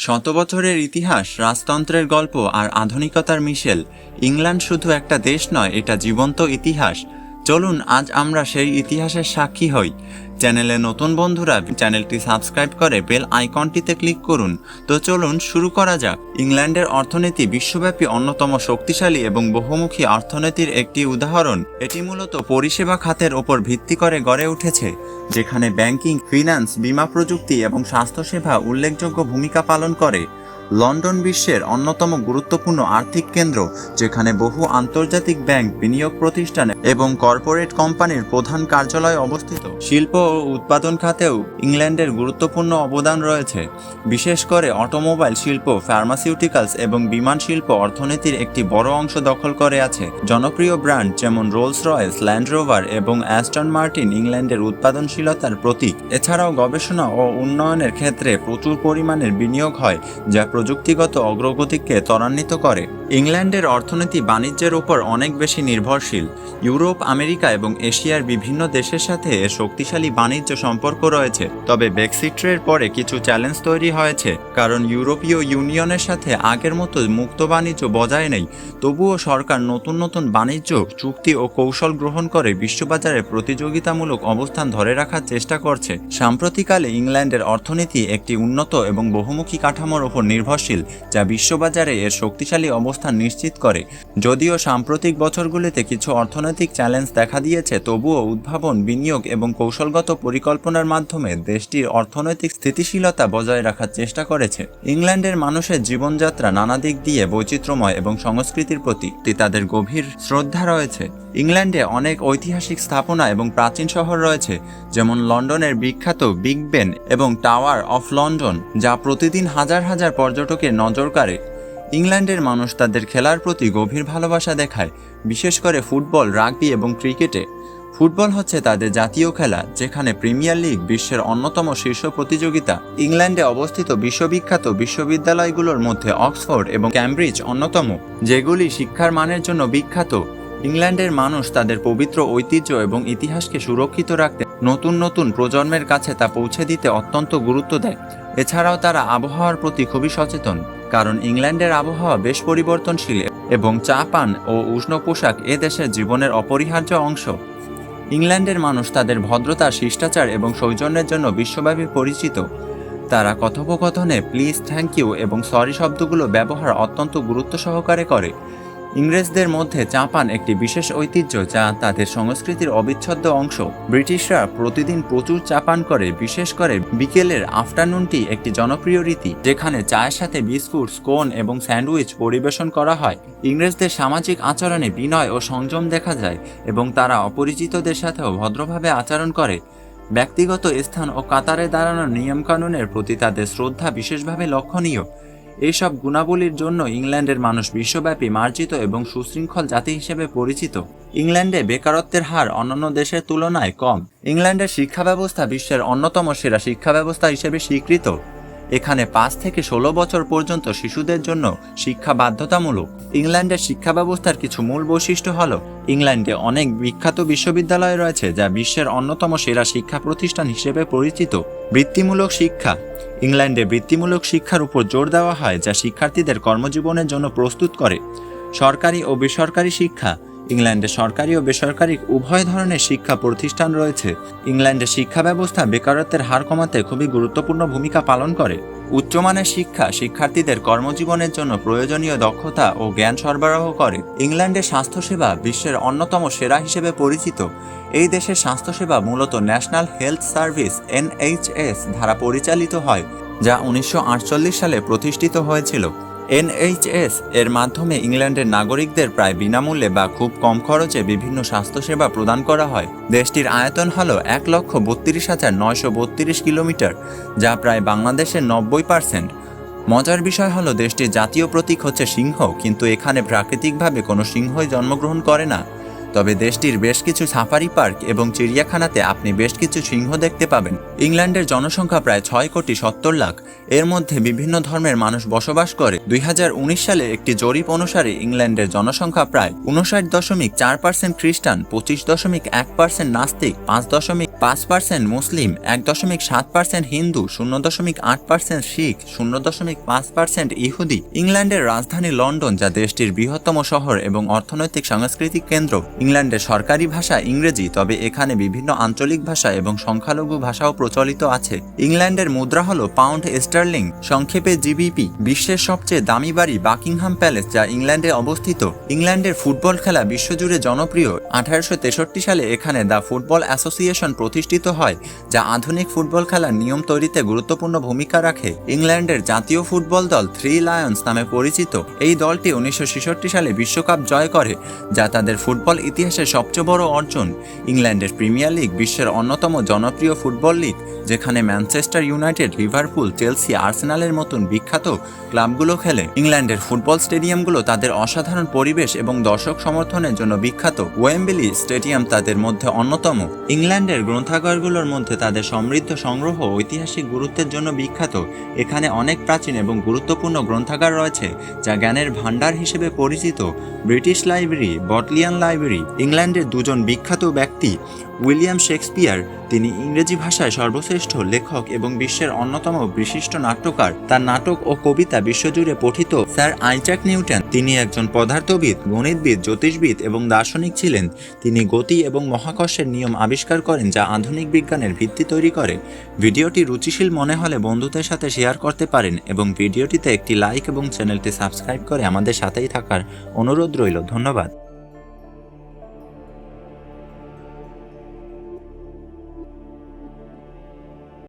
শত বছরের ইতিহাস, রাজতন্ত্রের গল্প আর আধুনিকতার মিশেল। ইংল্যান্ড শুধু একটা দেশ নয়, এটা জীবন্ত ইতিহাস। চলুন, আজ আমরা সেই ইতিহাসের সাক্ষী হই। চ্যানেলে নতুন বন্ধুরা, চ্যানেলটি সাবস্ক্রাইব করে বেল আইকনটিতে ক্লিক করুন। তো চলুন শুরু করা যাক। ইংল্যান্ডের অর্থনীতি বিশ্বব্যাপী অন্যতম শক্তিশালী এবং বহুমুখী অর্থনীতির একটি উদাহরণ। এটি মূলত পরিষেবা খাতের ওপর ভিত্তি করে গড়ে উঠেছে, যেখানে ব্যাংকিং ফিনান্স বীমা প্রযুক্তি এবং স্বাস্থ্যসেবা উল্লেখযোগ্য ভূমিকা পালন করে। লন্ডন বিশ্বের অন্যতম গুরুত্বপূর্ণ আর্থিক কেন্দ্র, যেখানে বহু আন্তর্জাতিক ব্যাংক বিনিয়োগ প্রতিষ্ঠান এবং কর্পোরেট কোম্পানির প্রধান কার্যালয় অবস্থিত। শিল্প ও উৎপাদন খাতেও ইংল্যান্ডের গুরুত্বপূর্ণ অবদান রয়েছে। বিশেষ করে অটোমোবাইল শিল্প, ফার্মাসিউটিক্যালস এবং বিমান শিল্প অর্থনীতির একটি বড় অংশ দখল করে আছে। জনপ্রিয় ব্র্যান্ড যেমন রোলস রয়েস ল্যান্ড রোভার এবং অ্যাস্টন মার্টিন ইংল্যান্ডের উৎপাদনশীলতার প্রতীক। এছাড়াও গবেষণা ও উন্নয়নের ক্ষেত্রে প্রচুর পরিমাণের বিনিয়োগ হয়, যা প্রযুক্তিগত অগ্রগতিকে ত্বরান্বিত করে। ইংল্যান্ডের অর্থনীতি বাণিজ্যের উপর অনেক বেশি নির্ভরশীল। ইউরোপ, আমেরিকা এবং এশিয়ার বিভিন্ন দেশের সাথে শক্তিশালী বাণিজ্য সম্পর্ক রয়েছে। তবে ব্রেক্সিটের পরে কিছু চ্যালেঞ্জ তৈরি হয়েছে, কারণ ইউরোপীয় ইউনিয়নের সাথে আগের মতো মুক্ত বাণিজ্য বজায় নেই। তবুও সরকার নতুন নতুন বাণিজ্য, চুক্তি ও কৌশল গ্রহণ করে বিশ্ববাজারে প্রতিযোগিতামূলক অবস্থান ধরে রাখার চেষ্টা করছে। সাম্প্রতিককালে ইংল্যান্ডের অর্থনীতি একটি উন্নত এবং বহুমুখী কাঠামোর ওপর নির্ভরশীল, যা বিশ্ববাজারে এর শক্তিশালী অবস্থান নিশ্চিত করে। যদিও সাম্প্রতিক বছরগুলিতে কিছু অর্থনৈতিক চ্যালেঞ্জ দেখা দিয়েছে, তবুও উদ্ভাবন, বিনিয়োগ এবং কৌশলগত পরিকল্পনার মাধ্যমে দেশটির অর্থনৈতিক স্থিতিশীলতা বজায় রাখার চেষ্টা করেছে। ইংল্যান্ডের মানুষের জীবনযাত্রা নানা দিক দিয়ে বৈচিত্র্যময় এবং সংস্কৃতির প্রতি তাদের গভীর শ্রদ্ধা রয়েছে। ইংল্যান্ডে অনেক ঐতিহাসিক স্থাপনা এবং প্রাচীন শহর রয়েছে, যেমন লন্ডনের বিখ্যাত বিগ বেন এবং টাওয়ার অফ লন্ডন, যা প্রতিদিন হাজার হাজার পর্যটকের নজর কাড়ে। ইংল্যান্ডের মানুষ তাদের খেলার প্রতি গভীর ভালোবাসা দেখায়, বিশেষ করে ফুটবল, রাগবি এবং ক্রিকেটে। ফুটবল হচ্ছে তাদের জাতীয় খেলা, যেখানে প্রিমিয়ার লিগ বিশ্বের অন্যতম শীর্ষ প্রতিযোগিতা। ইংল্যান্ডে অবস্থিত বিশ্ববিখ্যাত বিশ্ববিদ্যালয়গুলোর মধ্যে অক্সফোর্ড এবং ক্যামব্রিজ অন্যতম, যেগুলি শিক্ষার মানের জন্য বিখ্যাত। ইংল্যান্ডের মানুষ তাদের পবিত্র ঐতিহ্য এবং ইতিহাসকে সুরক্ষিত রাখতে নতুন নতুন প্রজন্মের কাছে তা পৌঁছে দিতে অত্যন্ত গুরুত্ব দেয়। এছাড়াও তারা আবহাওয়ার প্রতি খুবই সচেতন, কারণ ইংল্যান্ডের আবহাওয়া বেশ পরিবর্তনশীল এবং চা, পান ও উষ্ণ পোশাক এ দেশের জীবনের অপরিহার্য অংশ। ইংল্যান্ডের মানুষ তাদের ভদ্রতা শিষ্টাচার এবং সৌজন্যের জন্য বিশ্বব্যাপী পরিচিত। তারা কথোপকথনে প্লিজ থ্যাংক ইউ এবং সরি শব্দগুলো ব্যবহার অত্যন্ত গুরুত্ব সহকারে করে। ইংরেজদের মধ্যে চা পান একটি বিশেষ ঐতিহ্য যা তাদের সংস্কৃতির অবিচ্ছেদ্য অংশ। ব্রিটিশরা প্রতিদিন প্রচুর চা পান করে, বিশেষ করে বিকেলের আফটারনুনটি একটি জনপ্রিয় রীতি, যেখানে চায়ের সাথে বিস্কুট স্কোন এবং স্যান্ডউইচ পরিবেশন করা হয়। ইংরেজদের সামাজিক আচরণে বিনয় ও সংযম দেখা যায় এবং তারা অপরিচিতদের সাথেও ভদ্রভাবে আচরণ করে। ব্যক্তিগত স্থান ও কাতারে দাঁড়ানোর নিয়মকানুনের প্রতি তাদের শ্রদ্ধা বিশেষভাবে লক্ষণীয়। এইসব গুণাবলীর জন্য ইংল্যান্ডের মানুষ বিশ্বব্যাপী মার্জিত এবং সুশৃঙ্খল জাতি হিসেবে পরিচিত। ইংল্যান্ডে বেকারত্বের হার অন্যান্য দেশের তুলনায় কম। ইংল্যান্ডের শিক্ষা ব্যবস্থা বিশ্বের অন্যতম সেরা শিক্ষা ব্যবস্থা হিসেবে স্বীকৃত। এখানে পাঁচ থেকে ষোলো বছর পর্যন্ত শিশুদের জন্য শিক্ষা বাধ্যতামূলক। ইংল্যান্ডের শিক্ষা ব্যবস্থার কিছু মূল বৈশিষ্ট্য হল, ইংল্যান্ডে অনেক বিখ্যাত বিশ্ববিদ্যালয় রয়েছে যা বিশ্বের অন্যতম সেরা শিক্ষা প্রতিষ্ঠান হিসেবে পরিচিত। বৃত্তিমূলক শিক্ষা। ইংল্যান্ডে বৃত্তিমূলক শিক্ষার উপর জোর দেওয়া হয় যা শিক্ষার্থীদের কর্মজীবনের জন্য প্রস্তুত করে। সরকারি ও বেসরকারি শিক্ষা। ইংল্যান্ডে সরকারি ও বেসরকারি উভয় ধরনের শিক্ষা প্রতিষ্ঠান রয়েছে। ইংল্যান্ডে শিক্ষা ব্যবস্থা বেকারত্বের হার কমাতে খুবই গুরুত্বপূর্ণ ভূমিকা পালন করে। উচ্চমানের শিক্ষা শিক্ষার্থীদের কর্মজীবনের জন্য প্রয়োজনীয় দক্ষতা ও জ্ঞান সরবরাহ করে। ইংল্যান্ডের স্বাস্থ্যসেবা বিশ্বের অন্যতম সেরা হিসেবে পরিচিত। এই দেশের স্বাস্থ্যসেবা মূলত ন্যাশনাল হেলথ সার্ভিস, এনএইচএস, দ্বারা পরিচালিত হয়, যা উনিশশো আটচল্লিশ সালে প্রতিষ্ঠিত হয়েছিল। এনএইচএস এর মাধ্যমে ইংল্যান্ডের নাগরিকদের প্রায় বিনামূল্যে বা খুব কম খরচে বিভিন্ন স্বাস্থ্যসেবা প্রদান করা হয়। দেশটির আয়তন হল এক লক্ষ বত্রিশ হাজার নয়শো বত্রিশ কিলোমিটার, যা প্রায় বাংলাদেশের নব্বই পার্সেন্ট। মজার বিষয় হলো, দেশটির জাতীয় প্রতীক হচ্ছে সিংহ, কিন্তু এখানে প্রাকৃতিকভাবে কোনো সিংহই জন্মগ্রহণ করে না। তবে দেশটির বেশ কিছু সাফারি পার্ক এবং চিড়িয়াখানাতে আপনি বেশ কিছু সিংহ দেখতে পাবেন। ইংল্যান্ডের জনসংখ্যা প্রায় ছয় কোটি সত্তর লাখ। এর মধ্যে বিভিন্ন ধর্মের মানুষ বসবাস করে। দুই হাজার উনিশ সালে একটি জরিপ অনুসারে ইংল্যান্ডের জনসংখ্যা প্রায় উনষাট দশমিক চার পার্সেন্ট খ্রিস্টান, পঁচিশ দশমিক এক পার্সেন্ট নাস্তিক, পাঁচ দশমিক পাঁচ পার্সেন্ট মুসলিম, এক দশমিক সাত পার্সেন্ট হিন্দু, শূন্য দশমিক আট পার্সেন্ট শিখ, শূন্য দশমিক পাঁচ পার্সেন্ট ইহুদি। ইংল্যান্ডের রাজধানী লন্ডন, যা দেশটির বৃহত্তম শহর এবং অর্থনৈতিক সাংস্কৃতিক কেন্দ্র। ইংল্যান্ডের সরকারি ভাষা ইংরেজি, তবে এখানে বিভিন্ন আঞ্চলিক ভাষা এবং সংখ্যালঘু ভাষাও প্রচলিত আছে। ইংল্যান্ডের মুদ্রা হল পাউন্ড স্টার্লিং, সংক্ষেপে জিবিপি, বিশ্বের সবচেয়ে দামি বাড়ি বাকিংহাম প্যালেস যা ইংল্যান্ডে অবস্থিত। ইংল্যান্ডের ফুটবল খেলা বিশ্বজুড়ে জনপ্রিয়। আঠারোশো তেষট্টি সালে এখানে দ্য ফুটবল অ্যাসোসিয়েশন প্রতিষ্ঠিত হয়, যা আধুনিক ফুটবল খেলার নিয়ম তৈরিতে গুরুত্বপূর্ণ ভূমিকা রাখে। ইংল্যান্ডের জাতীয় ফুটবল দল থ্রি লায়ন্স নামে পরিচিত। এই দলটি উনিশশো ছেষট্টি সালে বিশ্বকাপ জয় করে, যা তাদের ফুটবল ইতিহাসের সবচেয়ে বড় অর্জন ইংল্যান্ডের প্রিমিয়ার লিগ বিশ্বের অন্যতম জনপ্রিয় ফুটবল লিগ, যেখানে ম্যানচেস্টার ইউনাইটেড, লিভারপুল, চেলসি, আর্সেনালের মতন বিখ্যাত ক্লাবগুলো খেলে। ইংল্যান্ডের ফুটবল স্টেডিয়ামগুলো তাদের অসাধারণ পরিবেশ এবং দর্শক সমর্থনের জন্য বিখ্যাত। ওয়েম্বেলি স্টেডিয়াম তাদের মধ্যে অন্যতম। ইংল্যান্ডের গ্রন্থাগারগুলোর মধ্যে তাদের সমৃদ্ধ সংগ্রহ ঐতিহাসিক গুরুত্বের জন্য বিখ্যাত। এখানে অনেক প্রাচীন এবং গুরুত্বপূর্ণ গ্রন্থাগার রয়েছে, যা জ্ঞানের ভাণ্ডার হিসেবে পরিচিত। ব্রিটিশ লাইব্রেরি, বটলিয়ান লাইব্রেরি ইংল্যান্ডের দুজন বিখ্যাত ব্যক্তি, উইলিয়াম শেক্সপিয়ার, তিনি ইংরেজি ভাষায় সর্বশ্রেষ্ঠ লেখক এবং বিশ্বের অন্যতম বিশিষ্ট নাট্যকার। তার নাটক ও কবিতা বিশ্বজুড়ে পঠিত। স্যার আইজাক নিউটন, তিনি একজন পদার্থবিদ, গণিতবিদ, জ্যোতিষবিদ এবং দার্শনিক ছিলেন। তিনি গতি এবং মহাকর্ষের নিয়ম আবিষ্কার করেন যা আধুনিক বিজ্ঞানের ভিত্তি তৈরি করে। ভিডিওটি রুচিশীল মনে হলে বন্ধুদের সাথে শেয়ার করতে পারেন এবং ভিডিওটিতে একটি লাইক এবং চ্যানেলটি সাবস্ক্রাইব করে আমাদের সাথেই থাকার অনুরোধ রইল। ধন্যবাদ।